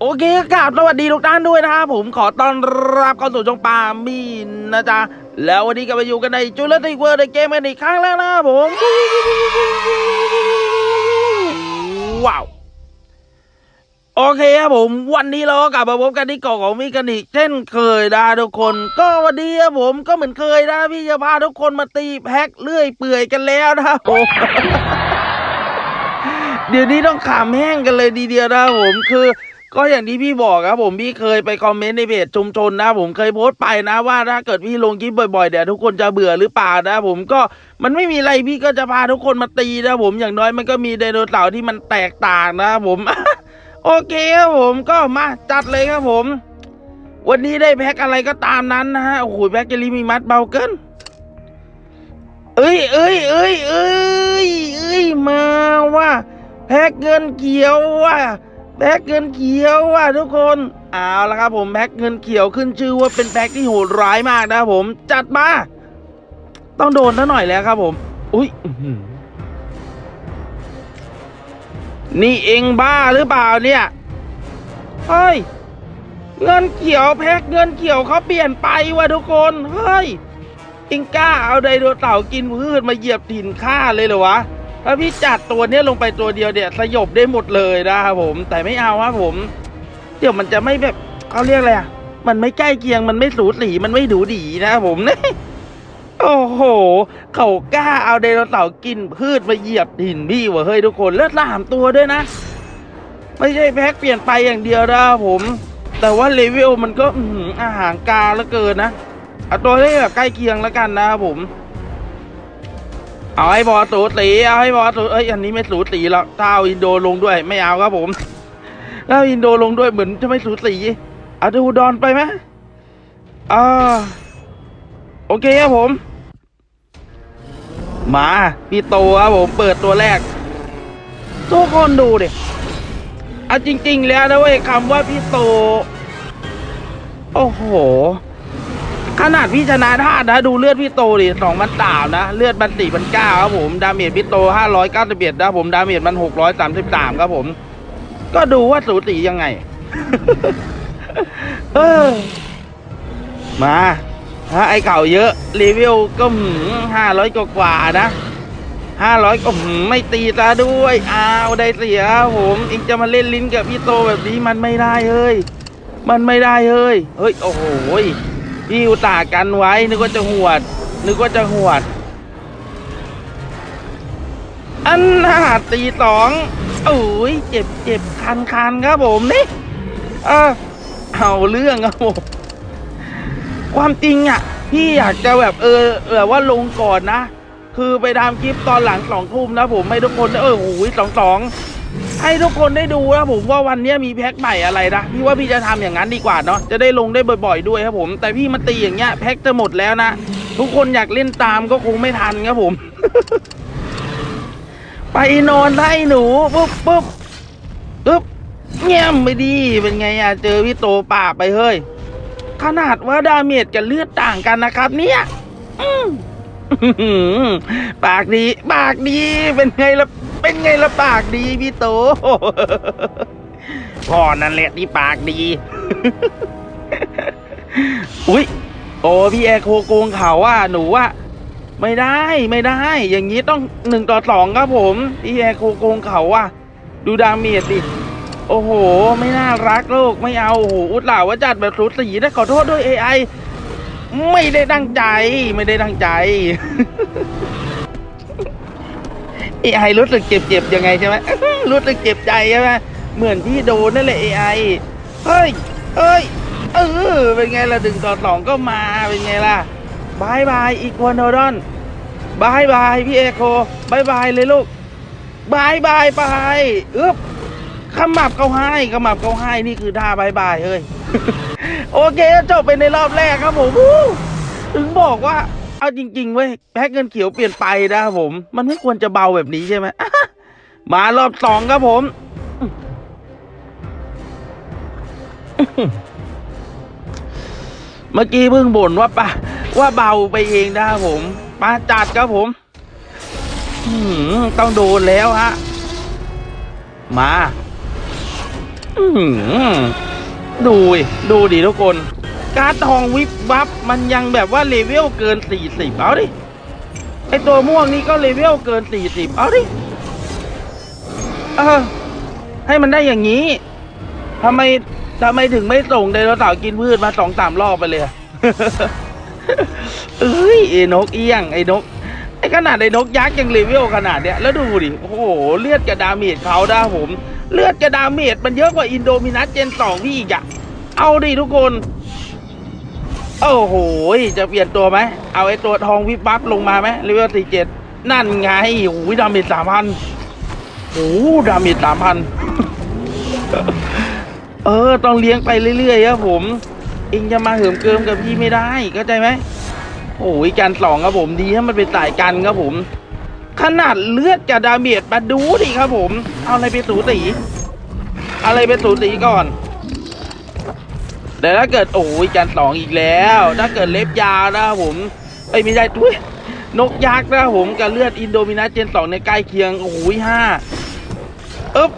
โอเคกราบสวัสดีทุกท่านด้วยนะครับผมขอต้อนรับเข้าสู่ช่องปามีนนะจ๊ะ แล้ววันนี้ก็มาอยู่กันในจูเลติเวิร์ดเกมกันอีกครั้งแล้วนะผมว้าว โอเคครับผม วันนี้เราก็กลับมาพบกันที่เกาะของมีกันอีกเช่นเคยนะทุกคน ก็วันนี้ครับผมก็เหมือนเคยนะพี่จะพาทุกคนมาตีแพ็คเลื่อยเปื่อยกันแล้วนะครับผมเดี๋ยวนี้ต้องขามแห้งกันเลยดีเดียวนะผมคือ ก็อย่างที่พี่บอกครับผมพี่เคยไปคอมเมนต์ในเพจชุมชนนะ ผมเคยโพสต์ไปนะว่าถ้าเกิดพี่ลงคลิปบ่อยๆเดี๋ยวทุกคนจะเบื่อหรือเปล่านะ ผมก็มันไม่มีอะไรพี่ก็จะพาทุกคนมาตีนะ ผมอย่างน้อยมันก็มีไดโนเสาร์ที่มันแตกต่างนะผม โอเคครับผมก็มาจัดเลยครับผม วันนี้ได้แพ็คอะไรก็ตามนั้นนะฮะโอ้โหแพ็คเจลิมีมัดเบาเกินเอ้ยเอ้ยเอ้ยเอ้ยเอ้ยมาว่าแพ็กเงินเขียวว่ะ แพ็กเงินเขียวว่ะทุกคนเอาละครับผมแพ็กเงินเขียวขึ้นชื่อว่าเป็นแพ็กที่โหดร้ายมากนะครับผมจัดมา ต้องโดนซะหน่อยแล้วครับผม อุ้ยอื้อหือนี่เองบ้าหรือเปล่าเนี่ยเฮ้ยเงินเขียวแพ็กเงินเขียวเขาเปลี่ยนไปว่ะทุกคนเฮ้ยเองกล้าเอาไดโนเสาร์กินพืชมาเหยียบถิ่นข้าเลยเหรอวะ ถ้าพี่จัดตัวเนี้ยลงไปตัวเดียวเนี่ยสยบได้หมดเลยนะครับผม แต่ไม่เอาครับผม เดี๋ยวมันจะไม่แบบเขาเรียกอะไรอะมันไม่ใกล้เคียงมันไม่สูสีมันไม่ดูดีนะครับผมเนี่ยโอ้โห เขากล้าเอาไดโนเสาร์กินพืชมาเหยียบหินพี่วะเฮ้ยทุกคนเลือดสามตัวด้วยนะ ไม่ใช่แพ็คเปลี่ยนไปอย่างเดียวนะครับผม แต่ว่าเลเวลมันก็อาหารกาแล้วเกินนะเอาตัวที่แบบใกล้เคียงแล้วกันนะครับผม เอาให้บอสูสีเอาให้บอสูเอ้ยอันนี้ไม่สูสีแล้วถ้าเอาอินโดลงด้วย ไม่เอาครับผมถ้าอาอินโดลงด้วยเหมือนจะไม่สูสีเอาดูดอนไปไหมอ่าโอเคครับผม มาพี่โตครับผมเปิดตัวแรกทุกคนดูดิเอาจริง ๆ แล้วนะเว้ยคำว่าพี่โต โอ้โห ขนาดพี่ชนะธานะ ดูเลือดพี่โตดิสองพันสามนะ เลือดมันสี่พันเก้าครับผม ดาเมจพี่โตห้าร้อยเก้าสิบเอ็ดนะผม ดาเมจมันหกร้อยสามสิบสามครับผม ก็ดูว่าสูสียังไง เออ มาถ้าไอเก่าเยอะรีวิวก็ห้าร้อยกว่านะห้าร้อยก็หืมไม่ตีตาด้วย อ้าวได้เสียผมเองจะมาเล่นลิ้นกับพี่โตแบบนี้มันไม่ได้เฮ้ย มันไม่ได้เฮ้ย เฮ้ย โอ้โห พี่อุตส่าห์กันไว้ นึกว่าจะหวด นึกว่าจะหวด อันหาตีสองโอ้ยเจ็บเจ็บคันคันครับผมนี่เออเอาเรื่องครับผมความจริงอะ พี่อยากจะแบบเออแบบว่าลงก่อนนะ คือไปทำคลิปตอนหลังสองทุ่มนะผมให้ทุกคน เออโอ้ยสองสอง ให้ทุกคนได้ดูนะผมว่าวันนี้มีแพ็คใหม่อะไรนะพี่ว่าพี่จะทำอย่างนั้นดีกว่าเนาะจะได้ลงได้บ่อยๆด้วยครับผม แต่พี่มาตีอย่างเงี้ยแพ็คจะหมดแล้วนะทุกคนอยากเล่นตามก็คงไม่ทันครับผม ไปนอนไล่หนูปุ๊บปุ๊บปุ๊บเงียบไม่ดีเป็นไงอะเจอพี่โตป่าไปเฮ้ย ขนาดว่าดาเมจกับเลือดต่างกันนะครับ เนี่ยอืมปากดี ปากดีเป็นไงล่ะ เป็นไงละปากดีพี่โตพ่อนั่นแหละที่ปากดี อุ้ยโอ้พี่แอร์โคโกงเขาว่าหนูว่าไม่ได้ไม่ได้ อย่างนี้ต้องหนึ่งต่อสองครับผม พี่แอร์โคโกงเขาว่าดูดาเมจดิโอ้โห ไม่น่ารักโลกไม่เอาโอ้โหอุตส่าห์ว่าจัดแบบสูสีนะขอโทษด้วย AI ไม่ได้ตั้งใจ ไม่ได้ตั้งใจ AI รู้สึกเจ็บๆยังไงใช่ไหมรู้สึกเจ็บใจใช่ไหมเหมือนพี่โดนนั่นแหละ AI เฮ้ยเฮ้ยเออเป็นไงล่ะดึงต่อสองก็มาเป็นไงล่ะบายบายอีกคนโดดอนบายบายพี่เอโคบายบายเลยลูกบายบายไปอึ๊บขมับเขาให้ขมับเขาให้นี่คือท่าบายบายเฮ้ย โอเคจบไปในรอบแรกครับผมถึงบอกว่า เอาจริงๆเว้ยแพ็กเงินเขียวเปลี่ยนไปนะครับผม มันไม่ควรจะเบาแบบนี้ใช่ไหมมารอบสองครับผมเมื่อกี้เพิ่งบ่นว่าปะว่าเบาไปเองนะครับผมมาจัดครับผมต้องโดนแล้วฮะ มาดูดิดูดิทุกคน การ์ดทองวิบวับมันยังแบบว่าเลเวลเกิน 40 เอาดิ ไอตัวม่วงนี่ก็เลเวลเกิน 40 เอาดิ เออ ให้มันได้อย่างนี้ทำไมทำไมถึงไม่ส่งไดโนเสาร์กินพืชมาสองสามรอบไปเลยเอ้ยไอ้นกเอี้ยง ไอ้นกไอ้ขนาดไอ้นกยักษ์ยังเลเวลขนาดเนี้ยแล้วดูดิ โอ้โห เลือดกับดาเมจเขาด้ผม เลือดกับดาเมจมันเยอะกว่าอินโดมินัสเจนสองพี่อีกอะเอาดิทุกคน โอ้โหจะเปลี่ยนตัวไหม เอาไอ้ตัวทองวิบวับลงมาไหมเลเวลสี่เจ็ดนั่นไงโอ้ยดาเมจสามพันโอ้ดาเมจสามพันเออ ต้องเลี้ยงไปเรื่อยๆครับผม เองจะมาเหิมเกิมกับพี่ไม่ได้เข้าใจไหมโอ้ยการสองครับผมดีถ้ามันเป็นสายกันครับผม ขนาดเลือดกับดาเมจมาดูดิครับผม เอาอะไรไปสูสีอาอะไรไปสูสีก่อน แต่ถ้าเกิดโอ้ยการสองอีกแล้ว ถ้าเกิดเล็บยาวนะครับผมไอ้ไม่ใช่ทุยนกยักษ์นะครับผมกับเลือดอินโดมินัสเจนสองในใกล้เคียงโอ้ยห้าเอ๊บ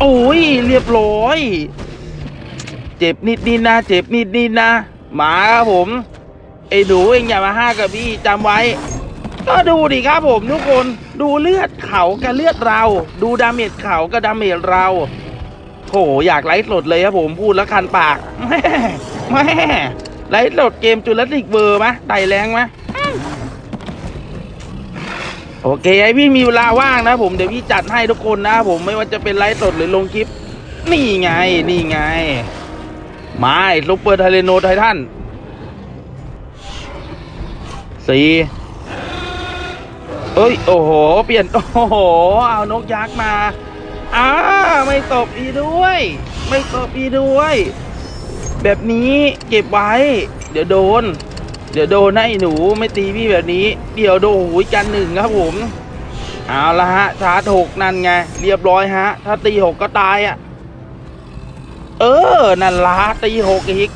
โอ้ยเรียบร้อย เจ็บนิดนิดนะเจ็บนิดนิดนะหมาครับผมไอ้หนูเองอย่ามาห้ากับพี่จำไว้ ก็ดูดิครับผมทุกคนดูเลือดเขากับเลือดเรา ดูดาเมจเขากับดาเมจเรา โถอยากไลฟ์สดเลยครับผมพูดแล้วคันปากแม่แม่ไลฟ์สดเกมจุลศิกเบอร์มะไต่แรงมะอืมโอเคไอพี่มีเวลาว่างนะผมเดี๋ยวพี่จัดให้ทุกคนนะผมไม่ว่าจะเป็นไลฟ์สดหรือลงคลิป นี่ไงนี่ไงมาไอ้ซุปเปอร์ไทเรโนไททันสี่เอ้ย โอ้โห เปลี่ยน โอ้โห เอานกยักษ์มาอ้า ไม่ตบอีด้วย ไม่ตบอีด้วย แบบนี้เก็บไว้ เดี๋ยวโดน เดี๋ยวโดนนะไอ้หนูไม่ตีพี่แบบนี้ เดี๋ยวโดนหูยกันหนึ่งครับผมเอาละฮะชาร์จหกนั่นไง เรียบร้อยฮะ ถ้าตีหกก็ตายอะ เออ นั่นละตีหกอีก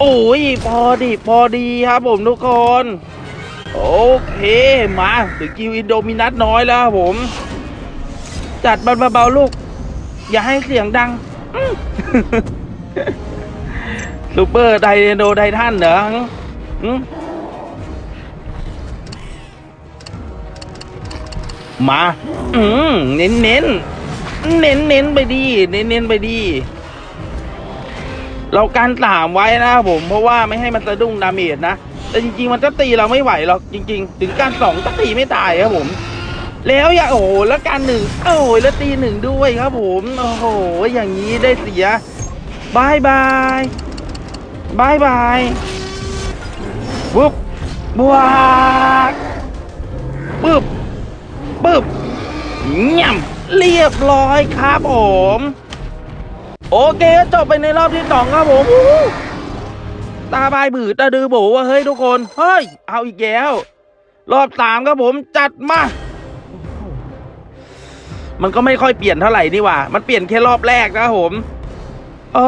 โอ้ย พอดีพอดีครับผมทุกคน โอเค มาถึงคิวอินโดมินัสน้อยแล้วครับผม จัดมันเบาๆลูก อย่าให้เสียงดังซูเปอร์ไดโนไดททันเหรอมา อืมเน้นเน้นเน้นเน้นไปดี เน้นเน้นไปดี เราการสามไว้นะผม เพราะว่าไม่ให้มันสะดุ้งดาเมจนะ แต่จริง ๆ มันก็ตีเราไม่ไหวหรอกจริง ๆ ถึงการสองก็ตีไม่ตายครับผม แล้วอย่าโอ้โหแล้วการหนึ่งโอ้ยแล้วตีหนึ่งด้วยครับผมโอ้โหอย่างนี้ได้เสียบายบายบายบายปุ๊บบวกปึ๊บปึ๊บย่ำเรียบร้อยครับผม โอเคจบไปในรอบที่สองครับผมตาบายบือตาดือโบว่าเฮ้ยทุกคน เฮ้ย เอาอีกแล้ว รอบสามครับผมจัดมา มันก็ไม่ค่อยเปลี่ยนเท่าไหร่นี่ว่า มันเปลี่ยนแค่รอบแรกนะครับผมอ๋อ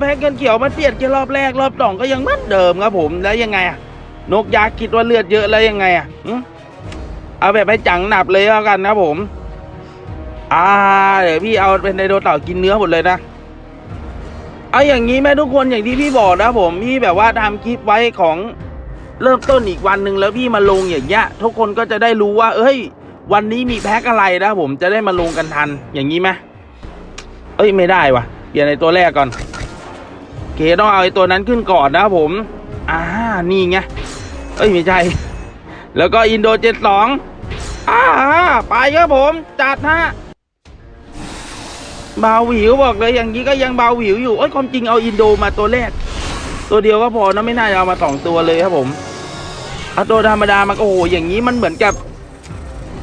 แพ็กเงินเขียวมันเปลี่ยนแค่รอบแรกรอบสองก็ยังเหมือนเดิมครับผมแล้วยังไงอะนกยักษ์คิดว่าเลือดเยอะแล้วยังไงอะเอาแบบให้จังหนับเลยแล้วกันนะครับผม อ่า เดี๋ยวพี่เอาเป็นไดโนเต่ากินเนื้อหมดเลยนะเอาอย่างนี้แม่ทุกคนอย่างที่พี่บอกนะผมพี่แบบว่าทำคลิปไว้ของเริ่มต้นอีกวันหนึ่งแล้วพี่มาลงอย่างเงี้ยทุกคนก็จะได้รู้ว่า เอ้ย วันนี้มีแพ็คอะไรนะผมจะได้มาลงกันทันอย่างนี้ไหมเอ้ยไม่ได้วะเปลี่ยนในตัวแรกก่อนเคต้องเอาไอ้ตัวนั้นขึ้นก่อนนะผม อ่า นี่ไง เอ้ย ไม่ใช่ แล้วก็อินโดเจ็ดสองอ่า ไปครับผม จัดฮะเบาหวิวบอกเลยอย่างนี้ก็ยังเบาหวิวอยู่ เอ้ย ความจริงเอาอินโดมาตัวแรก ตัวเดียวก็พอนะไม่น่าจะเอามาสองตัวเลยครับผมเอาตัวธรรมดามันก็โอ้โหอย่างนี้มันเหมือนกับ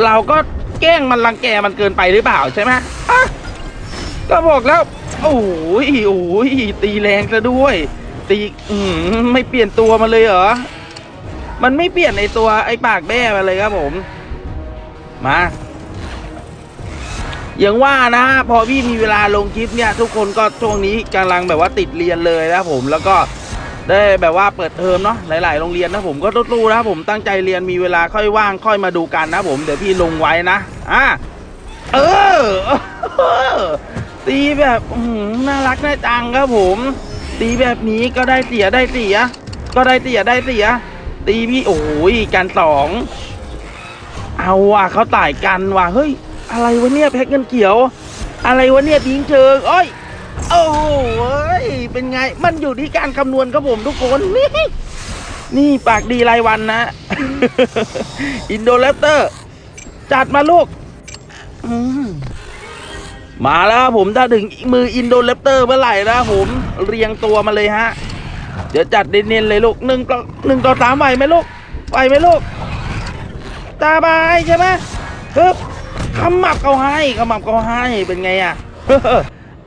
เราก็แกล้งมันรังแกมันเกินไปหรือเปล่าใช่ไหมอะก็บอกแล้ว โอ้ยโอ้ยตีแรงซะด้วย ตีอืมไม่เปลี่ยนตัวมาเลยเหรอ มันไม่เปลี่ยนในตัวไอ้ปากแบ้มาเลยครับผม มาอย่างว่านะพอพี่มีเวลาลงคลิปเนี่ย ทุกคนก็ช่วงนี้กำลังแบบว่าติดเรียนเลยนะผมแล้วก็ ได้แบบว่าเปิดเทอมเนาะหลาย ๆ โรงเรียนนะผมก็ตู้นะครับผมตั้งใจเรียนมีเวลาค่อยว่างค่อยมาดูกันนะผมเดี๋ยวพี่ลงไว้นะอะเออตีแบบน่ารักน่าจังครับผม ตีแบบนี้ก็ได้เสียได้เสีย ก็ได้เสียได้เสีย ตีพี่โอ้ยกันสองเอาว่ะเขาต่ายกันว่ะเฮ้ย อะไรวะเนี่ยแพ็กเงินเขียว อะไรวะเนี่ยทิ้งเชิงโอ้ย โอ้โหเอ้ยเป็นไง มันอยู่ที่การคำนวณครับผมทุกคน นี่ นี่ปากดีรายวันนะ อินโดแรปเตอร์ จัดมาลูกมาแล้วครับผมถ้าถึงมืออินโดแรปเตอร์เมื่อไหร่นะผมเรียงตัวมาเลยฮะ เดี๋ยวจัดเน้นๆเลยลูกหนึ่งต่อหนึ่งต่อสามไหวไหมลูกไหวไหมลูก ตาบายใช่ไหมฮึบขมับเขาให้ขมับเขาให้เป็นไงอะ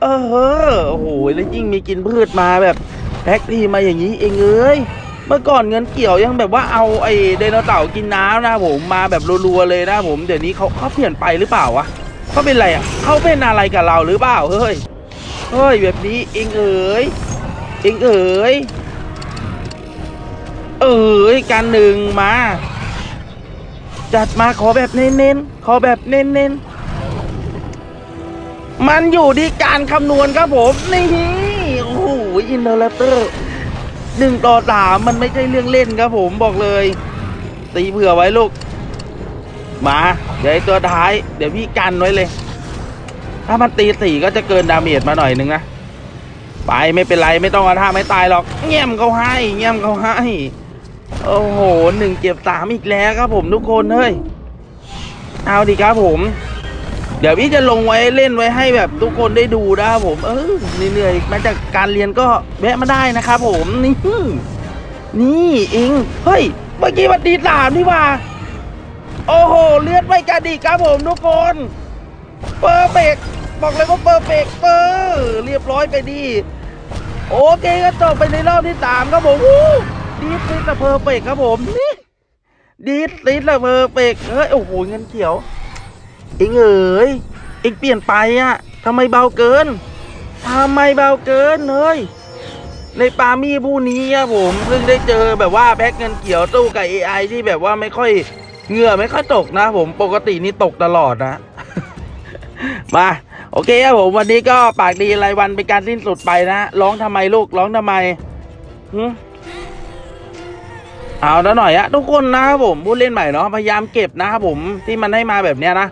เออเออโอ้โหแล้วยิ่งมีกินพืชมาแบบแพ็กทีมาอย่างนี้เองเอ้ยเมื่อก่อนเงินเกี่ยวยังแบบว่าเอาไอ้ไดโนเสาร์กินน้ำนะผมมาแบบรัวๆเลยนะผมเดี๋ยวนี้เขาเขาเปลี่ยนไปหรือเปล่าวะเขาเป็นอะไรอะเขาเป็นอะไรกับเราหรือเปล่าเฮ้ยเฮ้ยแบบนี้เองเอ๋ยเองเอ๋ยเอ๋ยการหนึ่งมา จัดมาขอแบบเน้นๆขอแบบเน้นๆ มันอยู่ที่การคำนวณครับผม นี่โอ้โหอินเทอร์เลเตอร์หนึ่งต่อสามมันไม่ใช่เรื่องเล่นครับผมบอกเลย ตีเผื่อไว้ลูก มาเดี๋ยวไอตัวท้าย เดี๋ยวพี่กันไว้เลย ถ้ามันตีสี่ก็จะเกินดาเมจมาหน่อยนึงนะไปไม่เป็นไรไม่ต้องเอาท่าไม่ตายหรอกเงี่ยมเขาให้เงี่ยมเขาให้โอ้โหหนึ่งเจ็บสามอีกแล้วครับผมทุกคนเฮ้ยเอาดิครับผม เดี๋ยวพี่จะลงไว้เล่นไว้ให้แบบทุกคนได้ดูนะครับผม เออเหนื่อยๆมาจากการเรียนก็แวะมาได้นะครับผมนี่นี่เองเฮ้ย เมื่อกี้วันดีสามนี่ว่า โอ้โห เลือดไปกันดีครับผมทุกคนเปอร์เฟกบอกเลยว่าเปอร์เฟกเปอร์เรียบร้อยไปดีโอเคก็จบไปในรอบที่สามครับผมดีดซิสเพอร์เฟกครับผมนี่ดีดซิสเพอร์เฟกเฮ้ยโอ้โหเงินเขียว เองเอ๋ยเองเปลี่ยนไปอะทำไมเบาเกินทำไมเบาเกินเฮ้ยในปามี่ผู้นี้อะผมเพิ่งได้เจอแบบว่าแบ็กเงินเขียวตู้กับ AI ที่แบบว่าไม่ค่อยเหงื่อไม่ค่อยตกนะผมปกตินี่ตกตลอดนะ มาโอเคครับผมวันนี้ก็ปากดีรายวันเป็นการสิ้นสุดไปนะร้องทำไมลูกร้องทำไมเอาแล้วหน่อยอะทุกคนนะครับผมพูดเล่นใหม่เนาะพยายามเก็บนะครับผมที่มันให้มาแบบเนี้ยนะ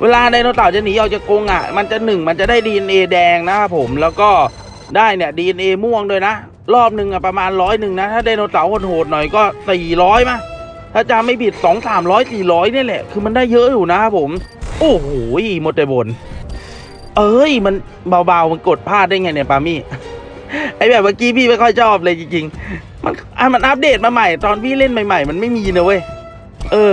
เวลาไดโนเสาร์จะหนีออกจากกรงอะ มันจะหนึ่งมันจะได้ดีเอ็นเอแดงนะครับผมแล้วก็ได้เนี่ยดีเอ็นเอม่วงด้วยนะ รอบหนึ่งอะประมาณร้อยหนึ่งนะ ถ้าไดโนเสาร์โหดหน่อยก็สี่ร้อยมาถ้าจำไม่ผิดสองสามร้อยสี่ร้อยนี่แหละ คือมันได้เยอะอยู่นะครับผม โอ้โหหมดแต่บน เอ้ย มันเบาๆ มันกดพลาดได้ไงเนี่ยปามี่ไอแบบเมื่อกี้พี่ไม่ค่อยชอบเลยจริงๆ มันอะมันอัปเดตมาใหม่ ตอนพี่เล่นใหม่ ๆ มันไม่มีนะเว้ย เออ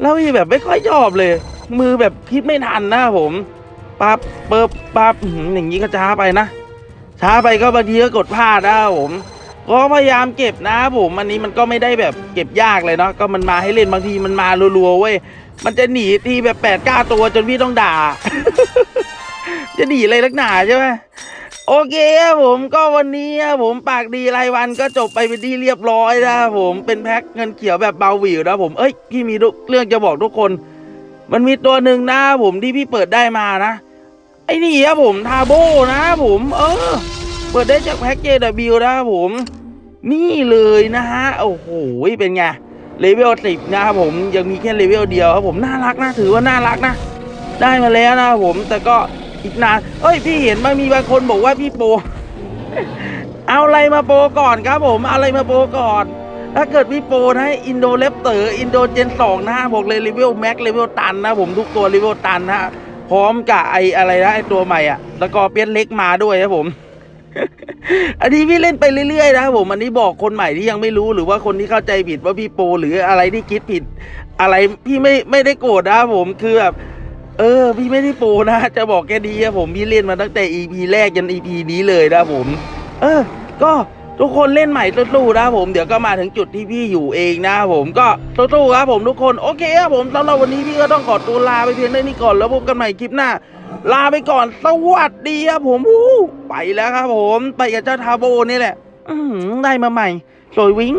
แล้วพี่แบบไม่ค่อยชอบเลย มือแบบคิดไม่ทันนะผมปั๊บเปิบปั๊บอย่างนี้ก็ช้าไปนะ ช้าไปก็บางทีก็กดพลาดนะผมก็พยายามเก็บนะผมอันนี้มันก็ไม่ได้แบบเก็บยากเลยเนาะก็มันมาให้เล่นบางทีมันมารัวๆเว้ยมันจะหนีทีแบบแปดก้าตัวจนพี่ต้องด่า จะหนีอะไรนักหนาใช่ไหมโอเคครับผมก็วันนี้ผมปากดีรายวันก็จบไปเป็นที่เรียบร้อยนะผมเป็นแพ็คเงินเขียวแบบเบาหวิวนะผมเอ้ยพี่มีเรื่องจะบอกทุกคน มันมีตัวหนึ่งนะผมที่พี่เปิดได้มานะ ไอ้นี่ครับผมทาโบนะผม เออ เปิดได้จากแพ็ค JW นะครับผม นี่เลยนะฮะ โอ้โห เป็นไง เลเวลสิบนะครับผม ยังมีแค่เลเวลเดียวครับผม น่ารักนะ ถือว่าน่ารักนะ ได้มาแล้วนะครับผม แต่ก็อีกนาน เอ้ย พี่เห็นบางมีบางคนบอกว่าพี่โปรเอาอะไรมาโปรก่อนครับผมเอาอะไรมาโปรก่อน ถ้าเกิดพี่โปรนะอินโดเลปเตอร์อินโดเจนสองนะฮะบอกเลยเลเวลแม็กเลเวลตันนะผมทุกตัวเลเวลตันนะพร้อมกับไออะไรนะไอตัวใหม่อะแล้วก็เปียนเล็กมาด้วยครับผม อันนี้พี่เล่นไปเรื่อยๆนะครับผมอันนี้บอกคนใหม่ที่ยังไม่รู้หรือว่าคนที่เข้าใจผิดว่าพี่โป หรืออะไรที่คิดผิด อะไรพี่ไม่ไม่ได้โกรธนะครับผมคือแบบเออพี่ไม่ได้โปนะ จะบอกแค่ดีครับผมพี่เล่นมาตั้งแต่ EP แรกยัน EP นี้เลยนะผม เออ ก็ ทุกคนเล่นใหม่สู้ๆนะครับผมเดี๋ยวก็มาถึงจุดที่พี่อยู่เองนะครับผมก็สู้ๆครับผมทุกคนโอเคครับผมสำหรับวันนี้พี่ก็ต้องขอตัวลาไปเพียงเท่านี้ก่อนแล้วพบกันใหม่คลิปหน้า ลาไปก่อนสวัสดีครับผมไปแล้วครับผมไปกับเจ้าทาโบนี่แหละอืได้มาใหม่สวยวิ้ง